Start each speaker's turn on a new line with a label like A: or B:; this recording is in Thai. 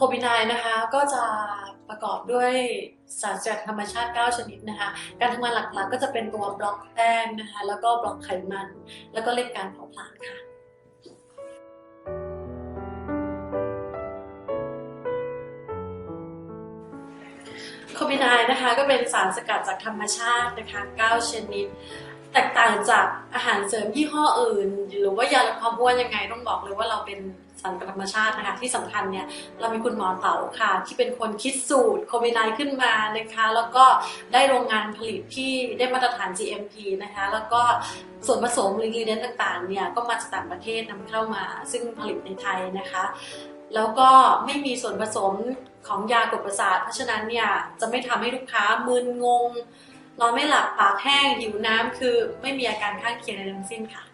A: คบินายนะคะก็จะประกอบด้วยสารจากธรรมชาติ 9 ชนิดนะคะ การทำงานหลักๆ ก็จะเป็นตัวบล็อกแป้งนะคะ แล้วก็บล็อกไขมัน แล้วก็เร่งการเผาผลาญค่ะโคบินายนะคะก็เป็นสารสกัดจากธรรมชาตินะคะ 9 ชนิดแตกต่างจากอาหารเสริมยี่ห้ออื่น หรือว่ายาลดความอ้วนยังไงต้องบอกเลยว่าเราเป็น สารธรรมชาตินะคะที่สำคัญเนี่ยเรามีคุณหมอเต๋าค่ะ ที่เป็นคนคิดสูตรโคบินายขึ้นมานะคะแล้วก็ได้โรงงานผลิตที่ได้มาตรฐาน GMP นะคะแล้วก็ส่วนผสมหรืออินกรีเดนต่างๆเนี่ยก็มาจากต่างประเทศนำเข้ามา ซึ่งผลิตในไทยนะคะ แล้วก็ไม่มีส่วนผสมของยากดประสาท เพราะฉะนั้นเนี่ยจะไม่ทำให้ลูกค้ามึนงงนอนไม่หลับปากแห้งหิวน้ำคือไม่มีอาการข้างเคียงใดทั้งสิ้นค่ะ